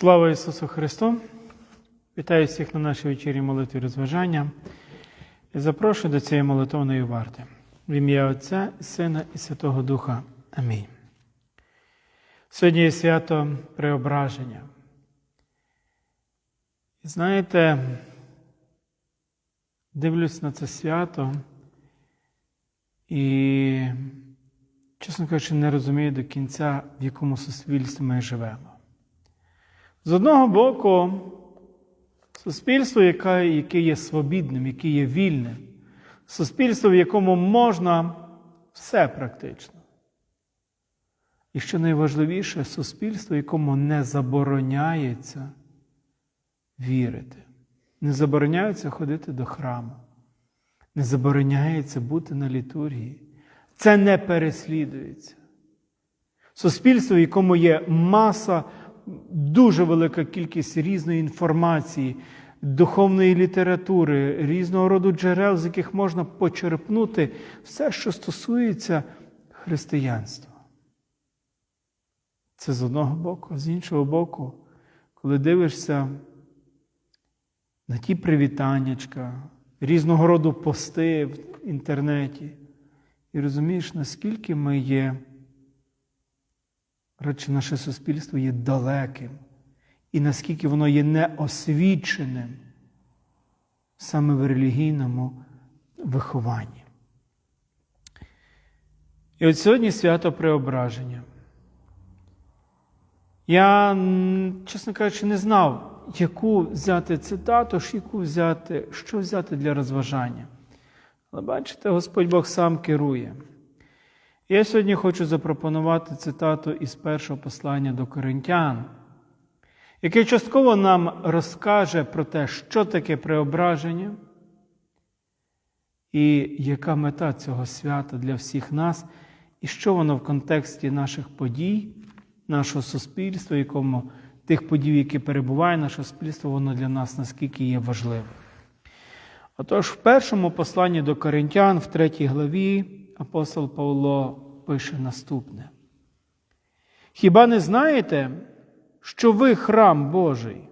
Слава Ісусу Христу! Вітаю всіх на нашій вечірній молитві розважання і запрошую до цієї молитовної варти. В ім'я Отця, Сина і Святого Духа. Амінь. Сьогодні є свято Преображення. І знаєте, дивлюсь на це свято і, чесно кажучи, не розумію до кінця, в якому суспільстві ми живемо. З одного боку, суспільство, яке, є свобідним, яке є вільним, суспільство, в якому можна все практично. І що найважливіше, суспільство, якому не забороняється вірити, не забороняється ходити до храму, не забороняється бути на літургії. Це не переслідується. Суспільство, в якому є маса дуже велика кількість різної інформації, духовної літератури, різного роду джерел, з яких можна почерпнути все, що стосується християнства. Це з одного боку, з іншого боку, коли дивишся на ті привітаннячка, різного роду пости в інтернеті, і розумієш, наскільки ми є. Радше наше суспільство є далеким, і наскільки воно є неосвіченим саме в релігійному вихованні. І от сьогодні свято Преображення. Я, чесно кажучи, не знав, яку взяти цитату, яку взяти, що взяти для розважання. Але бачите, Господь Бог сам керує. Я сьогодні хочу запропонувати цитату із першого послання до Коринтян, яке частково нам розкаже про те, що таке преображення і яка мета цього свята для всіх нас, і що воно в контексті наших подій, нашого суспільства, якому тих подій, які перебуває наше суспільство, воно для нас наскільки є важливим. Отож, в першому посланні до Коринтян, в третій главі, апостол Павло пише наступне. Хіба не знаєте, що ви храм Божий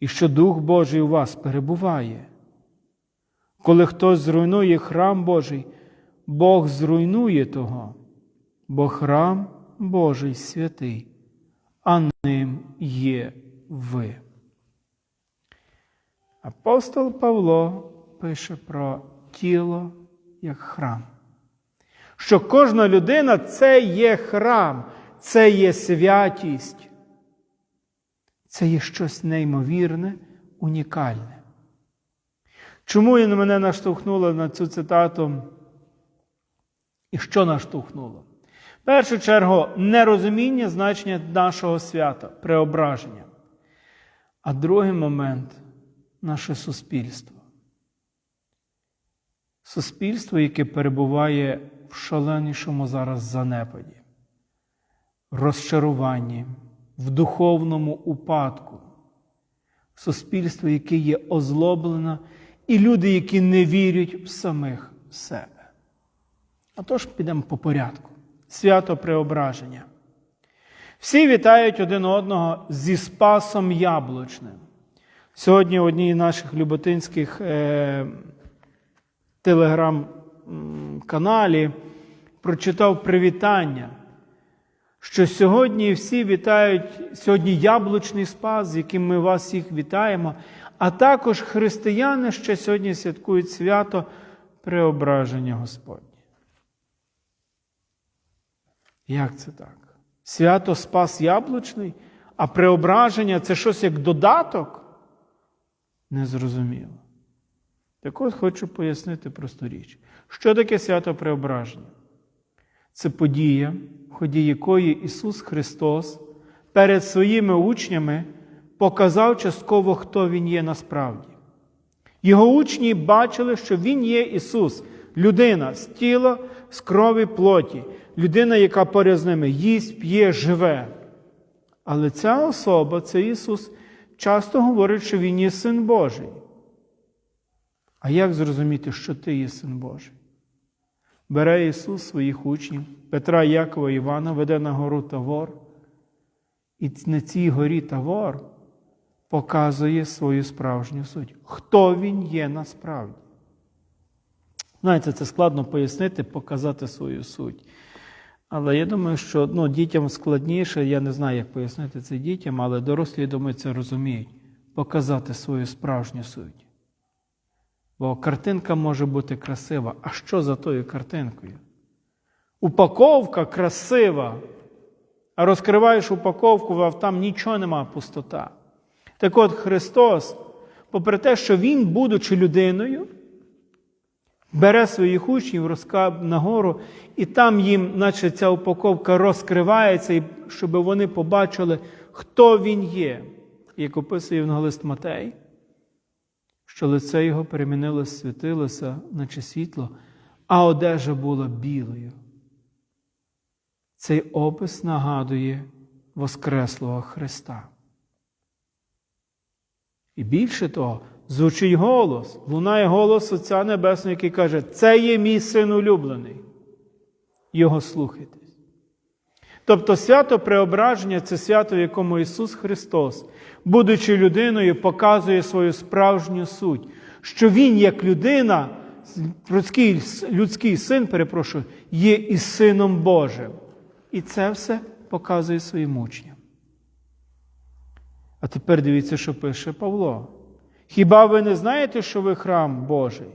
і що Дух Божий у вас перебуває? Коли хтось зруйнує храм Божий, Бог зруйнує того, бо храм Божий святий, а ним є ви. Апостол Павло пише про тіло як храм. Що кожна людина це є храм, це є святість, це є щось неймовірне, унікальне. Чому і мене наштовхнуло на цю цитату? І що наштовхнуло? В першу чергу, нерозуміння значення нашого свята, преображення. А другий момент наше суспільство. Суспільство, яке перебуває в шаленішому зараз занепаді, розчаруванні, в духовному упадку, суспільство, яке є озлоблено, і люди, які не вірять в самих себе. Отож, підемо по порядку. Свято Преображення. Всі вітають один одного зі Спасом Яблучним. Сьогодні в одній наших люботинських е, телеграм-каналі прочитав привітання, що сьогодні всі вітають сьогодні яблучний спас, з яким ми вас всіх вітаємо, а також християни ще сьогодні святкують свято Преображення Господнє. Як це так? Свято Спас Яблучний, а преображення це щось як додаток? Незрозуміло. Так от хочу пояснити просту річ. Що таке свято преображення? Це подія, в ході якої Ісус Христос перед своїми учнями показав частково, хто Він є насправді. Його учні бачили, що Він є Ісус, людина з тіла, з крові плоті, людина, яка поряд з ними їсть, п'є, живе. Але ця особа, це Ісус, часто говорить, що Він є Син Божий. А як зрозуміти, що ти є Син Божий? Бере Ісус своїх учнів, Петра, Якова Івана, веде на гору Тавор І на цій горі Тавор показує свою справжню суть. Хто він є насправді? Знаєте, це складно пояснити, показати свою суть. Але я думаю, що ну, дітям складніше, я не знаю, як пояснити це дітям, але дорослі, я думаю, це розуміють. Показати свою справжню суть. Бо картинка може бути красива. А що за тою картинкою? Упаковка красива. А розкриваєш упаковку, а там нічого нема, пустота. Так от Христос, попри те, що Він, будучи людиною, бере своїх учнів нагору, і там їм, наче ця упаковка розкривається, щоб вони побачили, хто він є. Як описує Євангелист Матей, що лице його перемінилося, світилося, наче світло, а одежа була білою. Цей опис нагадує Воскреслого Христа. І більше того, звучить голос, лунає голос Отця Небесного, який каже: Це є мій син улюблений. Його слухайтесь. Тобто свято преображення це свято, в якому Ісус Христос, будучи людиною, показує свою справжню суть, що Він, як людина, людський, людський син, перепрошую, є і Сином Божим. І це все показує своїм учням. А тепер дивіться, що пише Павло. Хіба ви не знаєте, що ви храм Божий?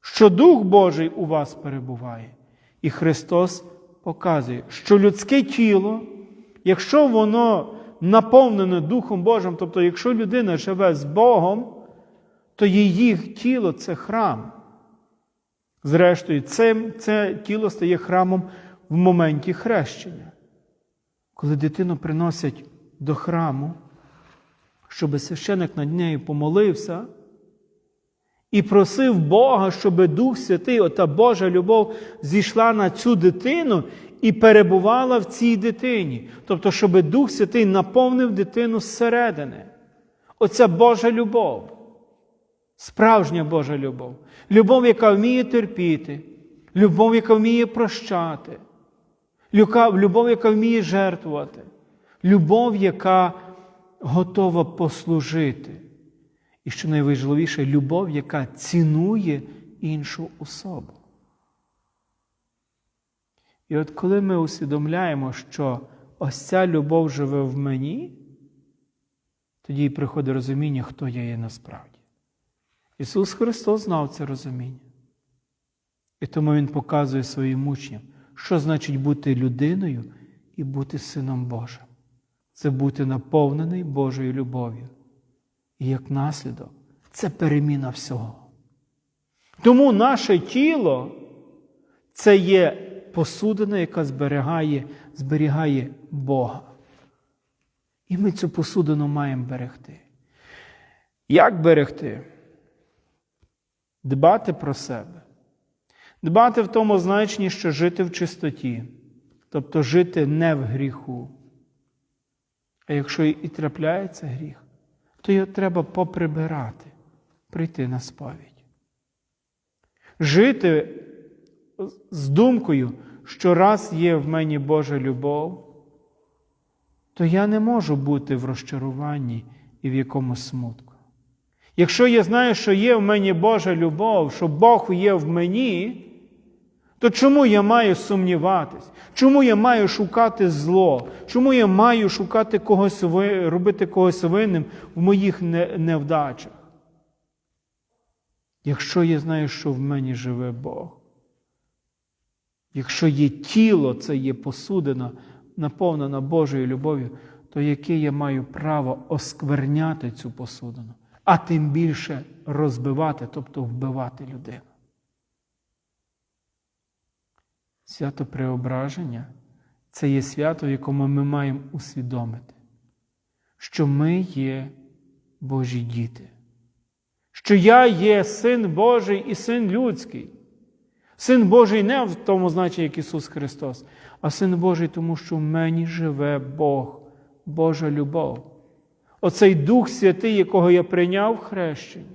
Що Дух Божий у вас перебуває? І Христос показує, що людське тіло, якщо воно наповнене Духом Божим, тобто, якщо людина живе з Богом, то її тіло це храм. Зрештою, це, це тіло стає храмом в моменті хрещення. Коли дитину приносять до храму, щоб священик над нею помолився і просив Бога, щоб Дух Святий, ота Божа любов, зійшла на цю дитину і перебувала в цій дитині. Тобто, щоб Дух Святий наповнив дитину зсередини. Оця Божа любов. Справжня Божа любов. Любов, яка вміє терпіти, любов, яка вміє прощати, любов, яка вміє жертвувати, любов, яка готова послужити. І що найважливіше, любов, яка цінує іншу особу. І от коли ми усвідомляємо, що ось ця любов живе в мені, тоді і приходить розуміння, хто я є насправді. Ісус Христос знав це розуміння. І тому Він показує своїм учням, що значить бути людиною і бути Сином Божим. Це бути наповнений Божою любов'ю. І як наслідок, це переміна всього. Тому наше тіло це є посудина, яка зберігає, зберігає Бога. І ми цю посудину маємо берегти. Як берегти? Дбати про себе. Дбати в тому значенні, що жити в чистоті, тобто жити не в гріху. А якщо і трапляється гріх, то його треба поприбирати, прийти на сповідь. Жити з думкою, що раз є в мені Божа любов, то я не можу бути в розчаруванні і в якомусь смутку. Якщо я знаю, що є в мені Божа любов, що Бог є в мені, то чому я маю сумніватись? Чому я маю шукати зло? Чому я маю шукати когось робити когось винним в моїх невдачах? Якщо я знаю, що в мені живе Бог, якщо є тіло, це є посудина, наповнена Божою любов'ю, то яке я маю право оскверняти цю посудину, а тим більше розбивати, тобто вбивати людину? Свято Преображення це є свято, якому ми маємо усвідомити, що ми є Божі діти, що я є син Божий і син людський. Син Божий не в тому значенні, як Ісус Христос, а син Божий, тому що в мені живе Бог, Божа любов. Оцей Дух Святий, якого я прийняв в хрещенні.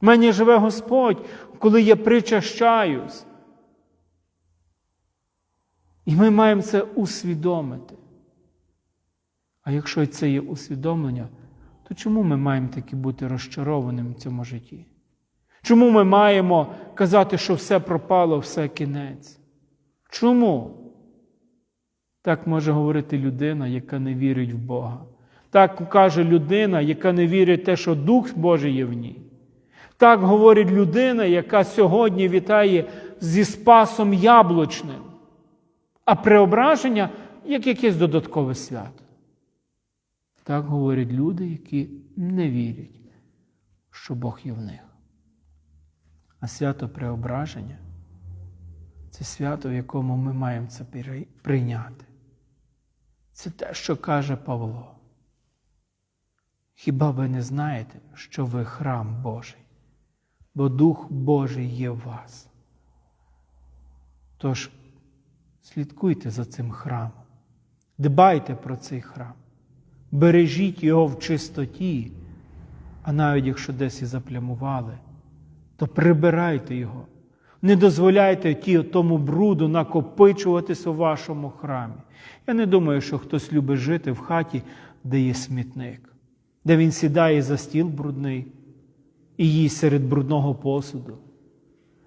В мені живе Господь, коли я причащаюсь. І ми маємо це усвідомити. А якщо це є усвідомлення, то чому ми маємо таки бути розчарованими в цьому житті? Чому ми маємо казати, що все пропало, все кінець? Чому? Так може говорити людина, яка не вірить в Бога. Так каже людина, яка не вірить в те, що Дух Божий є в ній. Так говорить людина, яка сьогодні вітає зі Спасом Яблучним, а преображення як якесь додаткове свято. Так говорять люди, які не вірять, що Бог є в них. А свято преображення це свято, в якому ми маємо це прийняти. Це те, що каже Павло. Хіба ви не знаєте, що ви храм Божий, бо Дух Божий є в вас? Тож слідкуйте за цим храмом, дбайте про цей храм, бережіть його в чистоті, а навіть якщо десь і заплямували, то прибирайте його. Не дозволяйте ті, тому бруду накопичуватися у вашому храмі. Я не думаю, що хтось любить жити в хаті, де є смітник, де він сідає за стіл брудний і їсть серед брудного посуду,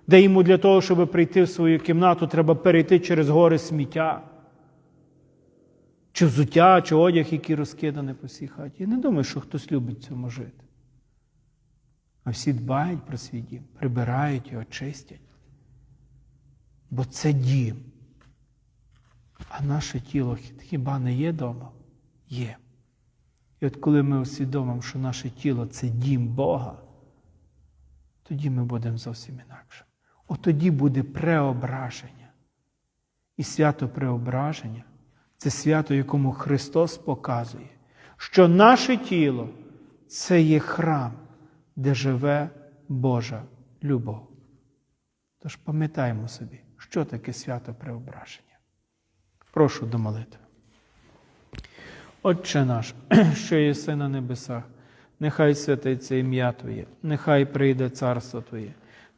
де йому для того, щоб прийти в свою кімнату, треба перейти через гори сміття, чи взуття, чи одяг, який розкиданий по всій хаті. Я не думаю, що хтось любить цьому жити. А всі дбають про свій дім, прибирають його, чистять. Бо це дім. А наше тіло хіба не є дома? Є. І от коли ми усвідомимо, що наше тіло це дім Бога, тоді ми будемо зовсім інакше. От тоді буде преображення. І свято преображення це свято, якому Христос показує, що наше тіло це є храм, де живе Божа любов. Тож пам'ятаємо собі, що таке свято преображення. Прошу до молитви. Отче наш, що єси на небесах, нехай святиться ім'я Твоє, нехай прийде царство Твоє,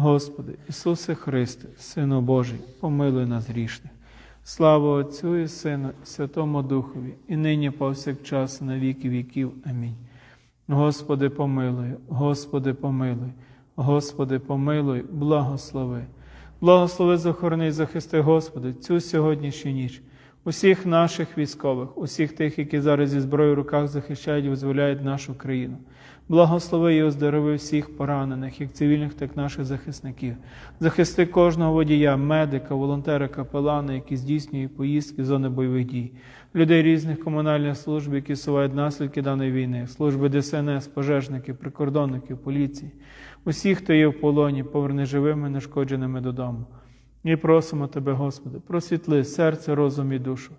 Господи, Ісусе Христе, Сину Божий, помилуй нас грішних. Слава Отцю і Сину, Святому Духові, і нині повсякчас, на віки віків. Амінь. Господи, помилуй, Господи, помилуй, Господи, помилуй, благослови. Благослови, захорони і захисти, Господи, цю сьогоднішню ніч, усіх наших військових, усіх тих, які зараз зі зброєю в руках захищають і визволяють нашу країну. Благослови і оздорови всіх поранених, як цивільних, так і наших захисників. Захисти кожного водія, медика, волонтера, капелана, які здійснюють поїздки з зони бойових дій, людей різних комунальних служб, які сувають наслідки даної війни, служби ДСНС, пожежників, прикордонників, поліції, усіх, хто є в полоні, поверни живими, нешкодженими додому. І просимо Тебе, Господи, просвітли серце, розум і душу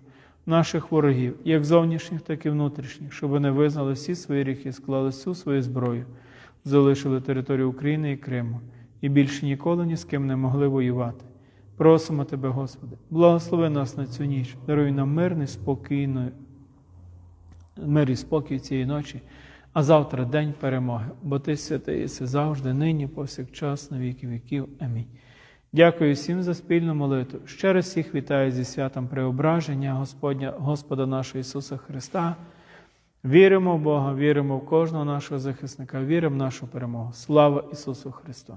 наших ворогів, як зовнішніх, так і внутрішніх, щоб вони визнали всі свої гріхи, склали всю свою зброю, залишили територію України і Криму і більше ніколи ні з ким не могли воювати. Просимо Тебе, Господи, благослови нас на цю ніч, даруй нам мирний, спокійний, мир і спокій цієї ночі, а завтра день перемоги, бо Ти святий, єси завжди, нині, повсякчас, на віки віків. Амінь. Дякую всім за спільну молитву. Ще раз всіх вітаю зі святом преображення Господня, Господа нашого Ісуса Христа. Віримо в Бога, віримо в кожного нашого захисника, віримо в нашу перемогу. Слава Ісусу Христу!